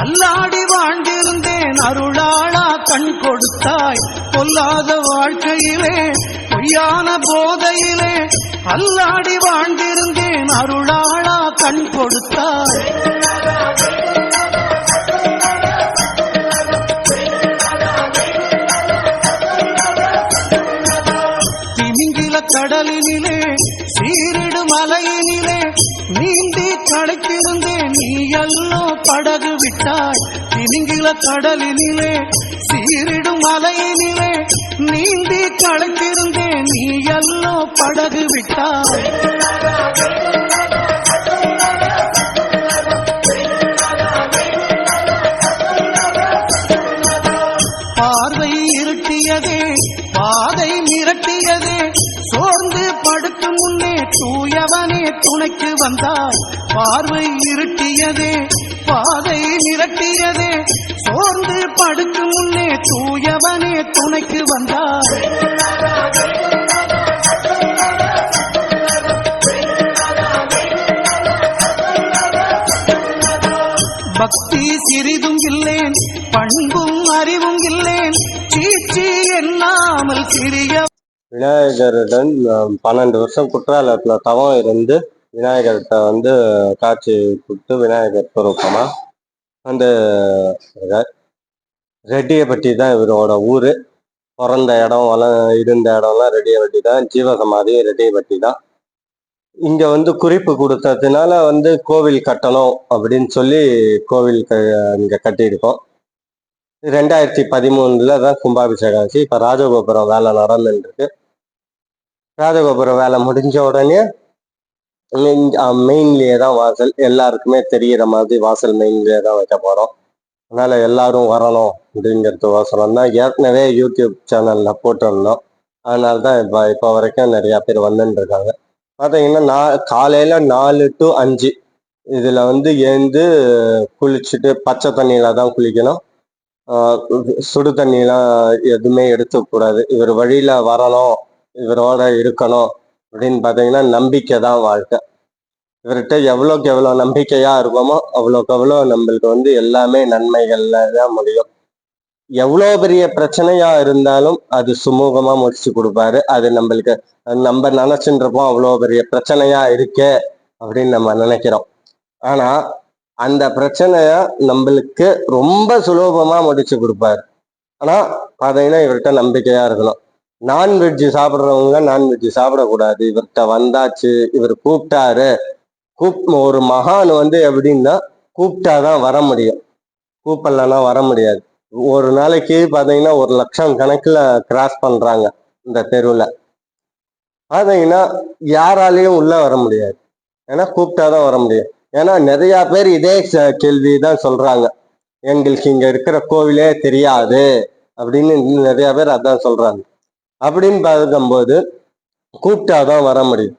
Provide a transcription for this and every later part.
அல்லாடி வாழ்ந்திருந்தேன் அருளாளா கண் கொடுத்தாய். பொல்லாத வாழ்க்கையிலே பொய்யான போதையிலே அல்லாடி வாழ்ந்திருந்தேன் அருளாளா கண் கொடுத்தாய். திமிங்கில கடலினிலே சீரிடு மலையினிலே நீந்தி களைத்திருந்தேன் நீ எல்லோ படகு விட்டாய். திமிங்கில கடலினிலே சீரிடும் மலையினிலே நீந்தி களைத்திருந்தேன் நீ எல்லோ படகு விட்டாய். துணைக்கு வந்தாய் பார்வை இருட்டியதே பாதை நிரட்டியதே. சோர்ந்து படுக்கும் முன்னே தூயவனே துணைக்கு வந்தாய் பக்தி சிறிதும் இல்லேன் பண்பும் அறிவும் இல்லேன் சீச்சி எண்ணாமல் சிறிய விநாயகருடன் பன்னெண்டு வருஷம் குற்றாலத்தில் தவம் இருந்து விநாயகர்கிட்ட வந்து காட்சி கொடுத்து விநாயகர் ஸ்வரூபமா வந்து இருக்கார். ரெட்டியப்பட்டி தான் இவரோட ஊர். பிறந்த இடம் வள இருந்த இடம்லாம் ரெட்டியப்பட்டி தான் ஜீவசமாதி ரெட்டியப்பட்டி தான் இங்கே வந்து குறிப்பு கொடுத்ததுனால வந்து கோவில் கட்டணும் அப்படின்னு சொல்லி கோவில் க இங்கே கட்டியிருக்கோம். ரெண்டாயிரத்தி பதிமூணுல தான் கும்பாபிஷேகம் ஆச்சு. இப்போ ராஜகோபுரம் வேலை நடந்துட்டு ராஜகோபுர வேலை முடிஞ்ச உடனே மெயின்லேயே தான் வாசல். எல்லாருக்குமே தெரிகிற மாதிரி வாசல் மெயின்லேயே தான் வைக்க போகிறோம் அதனால எல்லாரும் வரணும் அப்படிங்கிறது வாசனம் தான். ஏற்கனவே யூடியூப் சேனலில் போட்டிருந்தோம். அதனால தான் இப்போ இப்போ வரைக்கும் நிறையா பேர் வந்துட்டுருக்காங்க பார்த்தீங்கன்னா நான் காலையில் நாலு டு அஞ்சு. இதில் வந்து எழுந்து குளிச்சுட்டு பச்சை தண்ணியில் தான் குளிக்கணும். சுடு தண்ணியெலாம் எதுவுமே எடுத்துக்கூடாது இவர் வழியில் வரணும். இவரோட இருக்கணும் அப்படின்னு பார்த்தீங்கன்னா நம்பிக்கை தான் வாழ்க்கை. இவர்கிட்ட எவ்வளோக்கு எவ்வளோ நம்பிக்கையாக இருக்கோமோ அவ்வளோக்கு அவ்வளோ நம்மளுக்கு வந்து எல்லாமே நன்மைகள்ல தான் முடியும். எவ்வளோ பெரிய பிரச்சனையா இருந்தாலும் அது சுமூகமாக முடிச்சு கொடுப்பாரு. அது நம்மளுக்கு நம்ம நினைச்சுட்டு இருப்போம் அவ்வளோ பெரிய பிரச்சனையா இருக்கே அப்படின்னு நம்ம நினைக்கிறோம். ஆனா அந்த பிரச்சனைய நம்மளுக்கு ரொம்ப சுலபமாக முடிச்சு கொடுப்பாரு. ஆனால் பார்த்தீங்கன்னா இவர்கிட்ட நம்பிக்கையாக இருக்கணும். நான்வெஜ் சாப்பிட்றவங்க நான்வெஜ் சாப்பிடக்கூடாது. இவர்கிட்ட வந்தாச்சு இவர் கூப்பிட்டாரு. கூப் ஒரு மகான் வந்து எப்படின்னா கூப்பிட்டாதான் வர முடியும். கூப்பிடலன்னா வர முடியாது. ஒரு நாளைக்கு பார்த்தீங்கன்னா ஒரு லட்சம் கணக்கில் கிராஸ் பண்ணுறாங்க இந்த தெருவில். பார்த்தீங்கன்னா யாராலையும் உள்ளே வர முடியாது. ஏன்னா கூப்பிட்டாதான் வர முடியும். ஏன்னா நிறையா பேர் இதே கேள்வி தான் சொல்கிறாங்க எங்களுக்கு இங்கே இருக்கிற கோவிலே தெரியாது. அப்படின்னு நிறையா பேர் அதான் சொல்கிறாங்க அப்படின்னு பார்க்கும்போது கூப்பிட்டாதான் வர முடியும்.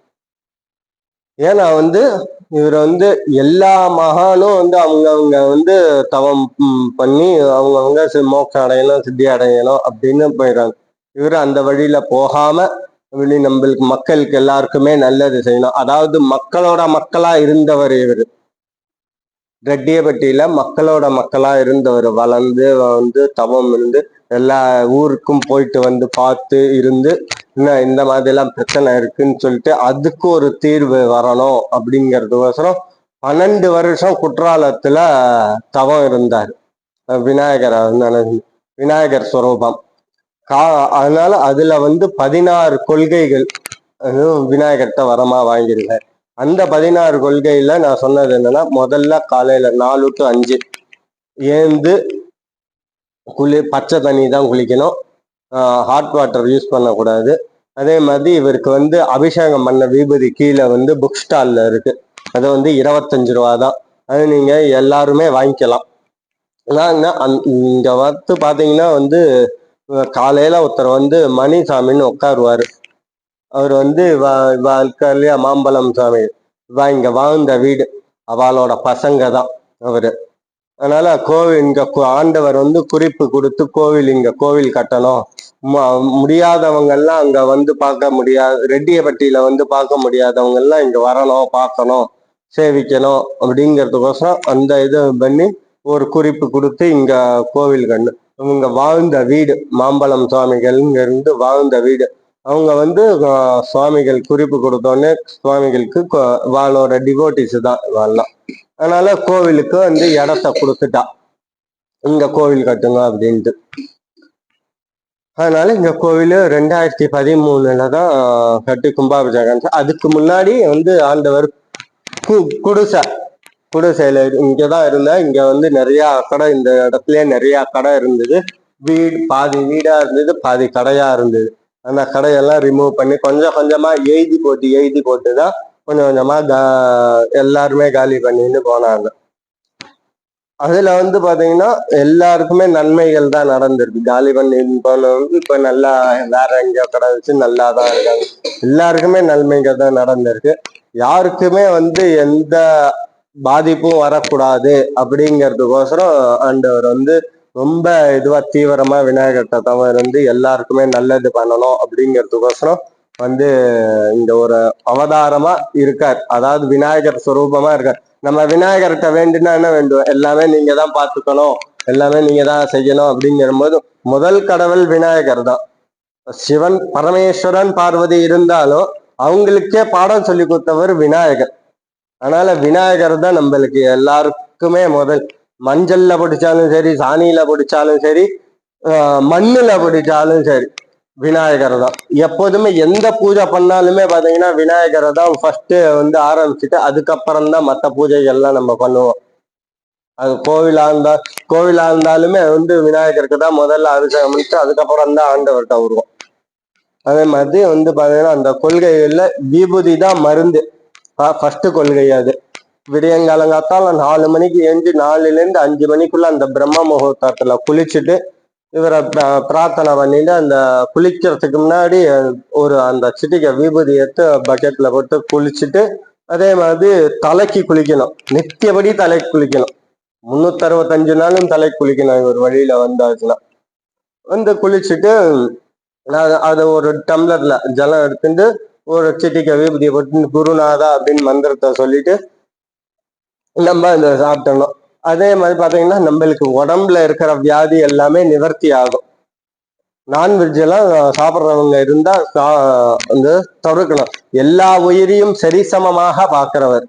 ஏன்னா வந்து இவர் வந்து எல்லா மகானும் வந்து அவங்க அவங்க வந்து தவம் பண்ணி அவங்கவுங்க அவங்க மோக்கம் அடையணும் சித்தி அடையணும் அப்படின்னு போயிடுறாங்க. இவர் அந்த வழியில போகாம நம்மளுக்கு மக்களுக்கு எல்லாருக்குமே நல்லது செய்யணும். அதாவது மக்களோட மக்களா இருந்தவர் இவர். ரெட்டியப்பட்டியில மக்களோட மக்களா இருந்தவர் வளர்ந்து வந்து தவம் இருந்து எல்லா ஊருக்கும் போயிட்டு வந்து பார்த்து இருந்து இன்னும் இந்த மாதிரிலாம் பிரச்சனை இருக்குன்னு சொல்லிட்டு அதுக்கு ஒரு தீர்வு வரணும் அப்படிங்கிறதுக்கோசரம் பன்னெண்டு வருஷம் குற்றாலத்துல தவம் இருந்தார். விநாயகர் விநாயகர் சுரூபம். கா அதனால அதுல வந்து பதினாறு கொள்கைகள் விநாயகர்கிட்ட வரமா வாங்கியிருக்கார் அந்த பதினாறு கொள்கையில நான் சொன்னது என்னன்னா முதல்ல காலையில நாலு டு அஞ்சு ஏந்து குளி பச்சை தண்ணி தான் குளிக்கணும். ஹாட் வாட்டர் யூஸ் பண்ணக்கூடாது. அதே மாதிரி இவருக்கு வந்து அபிஷேகம் பண்ண விபூதி கீழே வந்து புக் ஸ்டால்ல இருக்கு. அது வந்து இருபத்தஞ்சு ரூபா தான். அது நீங்க எல்லாருமே வாங்கிக்கலாம். நான் இங்க வந்து பாத்தீங்கன்னா வந்து காலையில ஒருத்தர் வந்து மணிசாமின்னு உட்காருவாரு. அவர் வந்து வா- வா மாம்பழம் சாமி. வா இங்க வாழ்ந்த வீடு. அவளோட பசங்க தான் அவரு. அதனால கோவில் இங்க ஆண்டவர் வந்து குறிப்பு கொடுத்து கோவில் இங்க கோவில் கட்டணும். முடியாதவங்க எல்லாம் அங்க வந்து பார்க்க முடியாது ரெட்டியப்பட்டியில வந்து பார்க்க முடியாதவங்க எல்லாம் இங்க வரணும் பார்க்கணும் சேவிக்கணும் அப்படிங்கிறதுக்கோசரம் அந்த இது பண்ணி ஒரு குறிப்பு கொடுத்து இங்க கோவில் கண்டு இவங்க வாழ்ந்த வீடு மாம்பழம் சுவாமிகள் இருந்து வாழ்ந்த வீடு. அவங்க வந்து சுவாமிகள் குறிப்பு கொடுத்தோன்னே சுவாமிகளுக்கு கொ- வாளோட டிவோட்டிஸ் தான் வாழலாம் அதனால கோவிலுக்கு வந்து இடத்த கொடுத்துட்டா. இங்க கோவில் கட்டுங்க அப்படின்ட்டு. அதனால இந்த கோவில் ரெண்டாயிரத்தி பதிமூணுல தான் கட்டி கும்பாபிஷேகம் அதுக்கு முன்னாடி வந்து ஆண்டவர் கு- குடிசை. குடிசையில இங்கதான் இருந்தேன். இங்க வந்து நிறைய கடை இந்த இடத்துலயே நிறைய கடை இருந்தது. வீடு பாதி வீடா இருந்தது பாதி கடையா இருந்தது. அந்த கடையெல்லாம் ரிமூவ் பண்ணி கொஞ்சம் கொஞ்சமா எழுதி போட்டு எழுதி போட்டு தான் கொஞ்சம் கொஞ்சமா கா- எல்லாருமே காலி பண்ணிட்டு போனாங்க. அதுல வந்து பாத்தீங்கன்னா எல்லாருக்குமே நன்மைகள் தான் நடந்திருக்கு. காலி பண்ணி போனவங்க இப்ப நல்லா வேற எங்கேயோ கடை வச்சு நல்லா தான் இருக்காங்க. எல்லாருக்குமே நன்மைகள் தான் நடந்திருக்கு. யாருக்குமே வந்து எந்த பாதிப்பும் வரக்கூடாது அப்படிங்கிறதுக்கோசரம் ஆண்டவர் வந்து ரொம்ப இதுவா தீவிரமா விநாயகர்கிட்ட தத்தவர் இருந்து எல்லாருக்குமே நல்லது பண்ணணும் அப்படிங்கிறதுக்கோசரம் வந்து இந்த ஒரு அவதாரமா இருக்கார். அதாவது விநாயகர் சுரூபமா இருக்கார். நம்ம விநாயகர்கிட்ட வேண்டுனா என்ன வேண்டும்? எல்லாமே நீங்க தான் பார்த்துக்கணும். எல்லாமே நீங்க தான் செய்யணும் அப்படிங்கிற போது முதல் கடவுள் விநாயகர் தான். சிவன் பரமேஸ்வரன் பார்வதி இருந்தாலும் அவங்களுக்கே பாடம் சொல்லி கொடுத்தவர் விநாயகர். அதனால விநாயகர் தான் நம்மளுக்கு எல்லாருக்குமே முதல். மஞ்சள்ல பிடிச்சாலும் சரி சாணியில பிடிச்சாலும் சரி மண்ணில் மண்ணுல பிடிச்சாலும் சரி விநாயகர் தான். எப்போதுமே எந்த பூஜை பண்ணாலுமே பார்த்தீங்கன்னா விநாயகரை தான் ஃபர்ஸ்ட் வந்து ஆரம்பிச்சுட்டு அதுக்கப்புறம் தான் மற்ற பூஜைகள்லாம் நம்ம பண்ணுவோம். அது கோவிலா இருந்தா கோவிலா இருந்தாலுமே வந்து விநாயகருக்கு தான் முதல்ல அபிஷேகம் பண்ணிட்டு அதுக்கப்புறம் தான் ஆண்டவர்கிட்ட வருவோம். அதே மாதிரி வந்து பார்த்தீங்கன்னா அந்த கொள்கைகளில் விபூதி தான் மருந்து. ஃபர்ஸ்ட் கொள்கை அது. விடியங்காலங்காத்தால நாலு மணிக்கு எழுந்து நாலுலேருந்து அஞ்சு மணிக்குள்ள அந்த பிரம்ம முகூர்த்தத்துல குளிச்சுட்டு இவரை பிரார்த்தனை பண்ணிட்டு அந்த குளிக்கிறதுக்கு முன்னாடி ஒரு அந்த சிட்டிக்கை விபூதி எடுத்து பக்கெட்ல போட்டு குளிச்சுட்டு அதே மாதிரி தலைக்கு குளிக்கணும். நித்தியபடி தலைக்கு குளிக்கணும். முன்னூத்தி அறுபத்தஞ்சு நாளும் தலைக்கு குளிக்கணும். இவர் வழியில வந்தாச்சுன்னா. வந்து குளிச்சுட்டு அது- ஒரு டம்ளர்ல ஜலம் எடுத்துட்டு ஒரு சிட்டிக்கை விபூதியை போட்டு குருநாதா அப்படின்னு மந்திரத்தை சொல்லிட்டு நம்ம இந்த சாப்பிட்டணும் அதே மாதிரி பாத்தீங்கன்னா நம்மளுக்கு உடம்புல இருக்கிற வியாதி எல்லாமே நிவர்த்தி ஆகும். நான்வெஜ் எல்லாம் சாப்பிட்றவங்க இருந்தா சா- வந்து தவிர்க்கணும். எல்லா உயிரையும் சரிசமமாக பார்க்கிறவர்.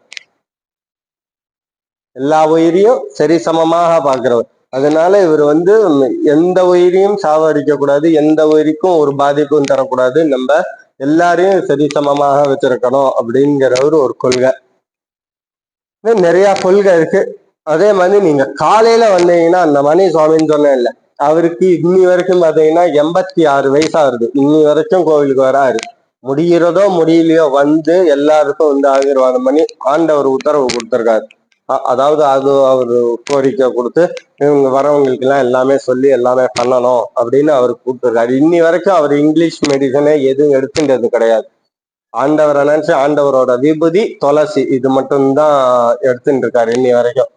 எல்லா உயிரையும் சரிசமமாக பார்க்கிறவர். அதனால இவர் வந்து எந்த உயிரையும் சாவடிக்க கூடாது எந்த உயிருக்கும் ஒரு பாதிப்பும் தரக்கூடாது. நம்ம எல்லாரையும் சரிசமமாக வச்சிருக்கணும் அப்படிங்கிறவர் ஒரு கொள்கை. இன்னும் நிறைய கொள்கை இருக்கு. அதே மாதிரி நீங்க காலையில வந்தீங்கன்னா அந்த மணி சுவாமின்னு சொன்னேன் இல்ல அவருக்கு இன்னி வரைக்கும் பாத்தீங்கன்னா எண்பத்தி ஆறு வயசா இன்னி வரைக்கும் கோவிலுக்கு வராரு. முடிகிறதோ முடியலையோ வந்து எல்லாருக்கும் வந்து ஆசீர்வாதம் பண்ணி ஆண்டவர் உத்தரவு கொடுத்துருக்காரு. அதாவது அது அவர் கோரிக்கை கொடுத்து இவங்க வரவங்களுக்கு எல்லாம் எல்லாமே சொல்லி எல்லாமே பண்ணணும் அப்படின்னு அவர் கூப்பிட்டுருக்காரு. இன்னி வரைக்கும் அவர் இங்கிலீஷ் மெடிசனே எதுவும் எடுத்துட்டது கிடையாது. ஆண்டவரை நினைச்சு ஆண்டவரோட விபூதி துளசி இது மட்டும்தான் எடுத்துட்டு இருக்காரு இன்னி வரைக்கும்.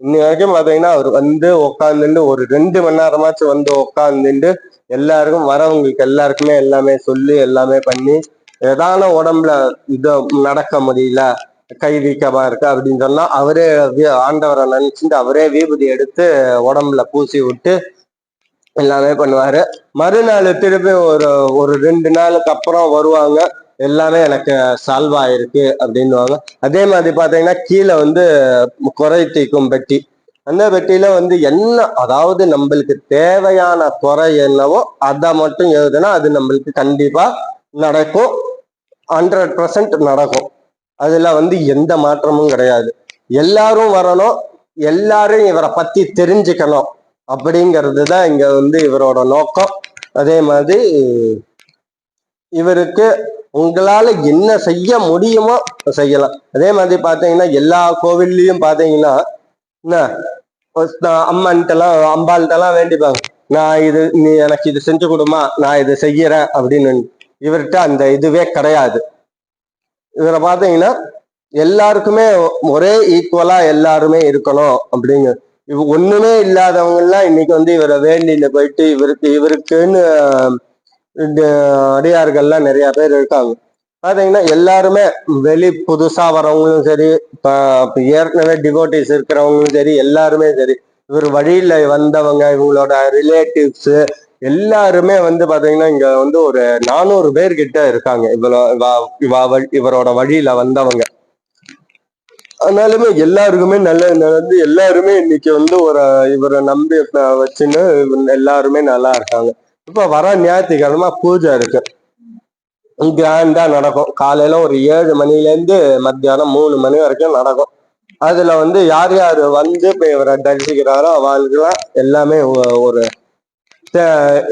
இன்னி வரைக்கும் பாத்தீங்கன்னா அவர் வந்து உட்காந்துட்டு ஒரு ரெண்டு மணி நேரமாச்சும் வந்து உட்காந்துட்டு எல்லாருக்கும் வரவங்களுக்கு எல்லாருக்குமே எல்லாமே சொல்லி எல்லாமே பண்ணி ஏதான உடம்புல இது நடக்க முடியல கை வீக்கமா இருக்கு அப்படின்னு சொன்னா அவரே ஆண்டவரை நினைச்சுட்டு அவரே விபூதி எடுத்து உடம்புல பூசி விட்டு எல்லாமே பண்ணுவாரு. மறுநாள் திருப்பி ஒரு ஒரு ரெண்டு நாளுக்கு அப்புறம் வருவாங்க. எல்லாமே எனக்கு சால்வ் ஆயிருக்கு அப்படின்னுவாங்க. அதே மாதிரி பார்த்தீங்கன்னா கீழே வந்து குறை தீக்கும் பெட்டி அந்த பெட்டியில வந்து என்ன அதாவது நம்மளுக்கு தேவையான குறை என்னவோ அதை மட்டும் எழுதுனா அது நம்மளுக்கு கண்டிப்பா நடக்கும். ஹண்ட்ரட் பர்சன்ட் நடக்கும். அதுல வந்து எந்த மாற்றமும் கிடையாது. எல்லாரும் வரணும் எல்லாரும் இவரை பத்தி தெரிஞ்சுக்கணும் அப்படிங்கிறது தான் இங்க வந்து இவரோட நோக்கம். அதே மாதிரி இவருக்கு உங்களால என்ன செய்ய முடியுமோ செய்யலாம். அதே மாதிரி பாத்தீங்கன்னா எல்லா கோவில்லையும் பாத்தீங்கன்னா என்ன? அம்மன்ட்டெல்லாம் அம்பாள்கிட்டலாம் வேண்டிப்பாங்க. நான் இது நீ எனக்கு இது செஞ்சு கொடுமா நான் இதை செய்யறேன் அப்படின்னு இவர்கிட்ட அந்த இதுவே கிடையாது. இவரை பார்த்தீங்கன்னா எல்லாருக்குமே ஒரே ஈக்குவலா எல்லாருமே இருக்கணும் அப்படிங்க. இவ ஒண்ணுமே இல்லாதவங்க எல்லாம் இன்னைக்கு வந்து இவரை வேண்டியில போயிட்டு இவருக்கு இவருக்குன்னு அடியார்கள்லாம் நிறைய பேர் இருக்காங்க. பாத்தீங்கன்னா எல்லாருமே வெளி புதுசா வரவங்களும் சரி இப்போ ஏற்கனவே டிவோட்டிஸ் இருக்கிறவங்களும் சரி எல்லாருமே சரி இவர் வழியில வந்தவங்க இவங்களோட ரிலேட்டிவ்ஸ் எல்லாருமே வந்து பாத்தீங்கன்னா இங்க வந்து ஒரு நானூறு பேர் கிட்ட இருக்காங்க. இவ்வளோ இவரோட வழியில வந்தவங்க. ஆனாலுமே எல்லாருக்குமே நல்ல நடந்து எல்லாருமே இன்னைக்கு வந்து ஒரு இவரை நம்பி வச்சுன்னு எல்லாருமே நல்லா இருக்காங்க. இப்ப வர ஞாயிற்றுக்கிழமை பூஜை இருக்கு. கிராண்டா நடக்கும். காலையில ஒரு ஏழு மணில இருந்து மத்தியானம் மூணு மணி வரைக்கும் நடக்கும். அதுல வந்து யார் யார் வந்து இவரை தரிசிக்கிறாரோ அவங்களுக்குலாம் எல்லாமே ஒரு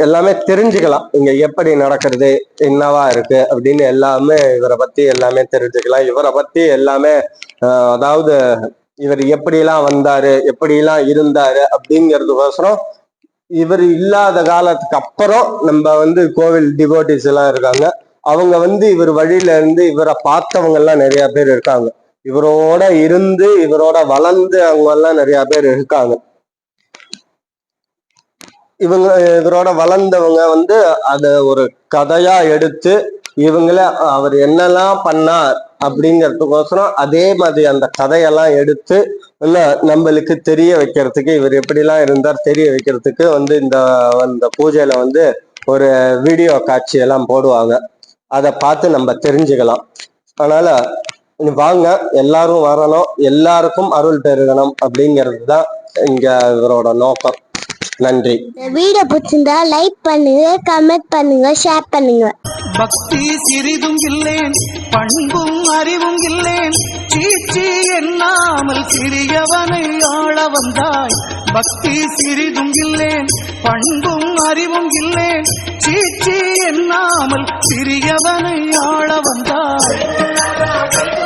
எல்லாமே தெரிஞ்சுக்கலாம். இங்க எப்படி நடக்கிறது என்னவா இருக்கு அப்படின்னு எல்லாமே இவரை பத்தி எல்லாமே தெரிஞ்சுக்கலாம். இவரை பத்தி எல்லாமே ஆஹ், அதாவது இவர் எப்படிலாம் வந்தாரு எப்படிலாம் இருந்தாரு அப்படிங்கிறதுக்கோசரம் இவர் இல்லாத காலத்துக்கு அப்புறம் நம்ம வந்து கோவில் டிவோட்டிஸ் எல்லாம் இருக்காங்க. அவங்க வந்து இவர் வழியில இருந்து இவரை பார்த்தவங்க எல்லாம் நிறைய பேர் இருக்காங்க. இவரோட இருந்து இவரோட வளர்ந்து அவங்க எல்லாம் நிறைய பேர் இருக்காங்க. இவங்க இவரோட வளர்ந்தவங்க வந்து அதை ஒரு கதையா எடுத்து இவங்கள அவர் என்னெல்லாம் பண்ணார் அப்படிங்கிறதுக்கோசரம் அதே மாதிரி அந்த கதையெல்லாம் எடுத்து இல்ல நம்மளுக்கு தெரிய வைக்கிறதுக்கு இவர் எப்படிலாம் இருந்தார் தெரிய வைக்கிறதுக்கு வந்து இந்த அந்த பூஜையில வந்து ஒரு வீடியோ காட்சி எல்லாம் போடுவாங்க. அதை பார்த்து நம்ம தெரிஞ்சுக்கலாம். அதனால வாங்க எல்லாரும் வரணும் எல்லாருக்கும் அருள் பெருகணும் அப்படிங்கிறது தான் இங்க இவரோட நோக்கம். நன்றி. வீடியோ பிடிச்சிருந்தா லைக் பண்ணுங்க கமெண்ட் பண்ணுங்க ஷேர் பண்ணுங்க. பக்தி சிறிதும் இல்லேன் பண்பும் அறிவும் இல்லேன். சீச்சி எண்ணாமல் சிறியவனை ஆள வந்தாய். பக்தி சிறிதும் இல்லேன் பண்பும் அறிவும் இல்லேன். சீச்சி எண்ணாமல் சிறியவனை ஆள வந்தாய்.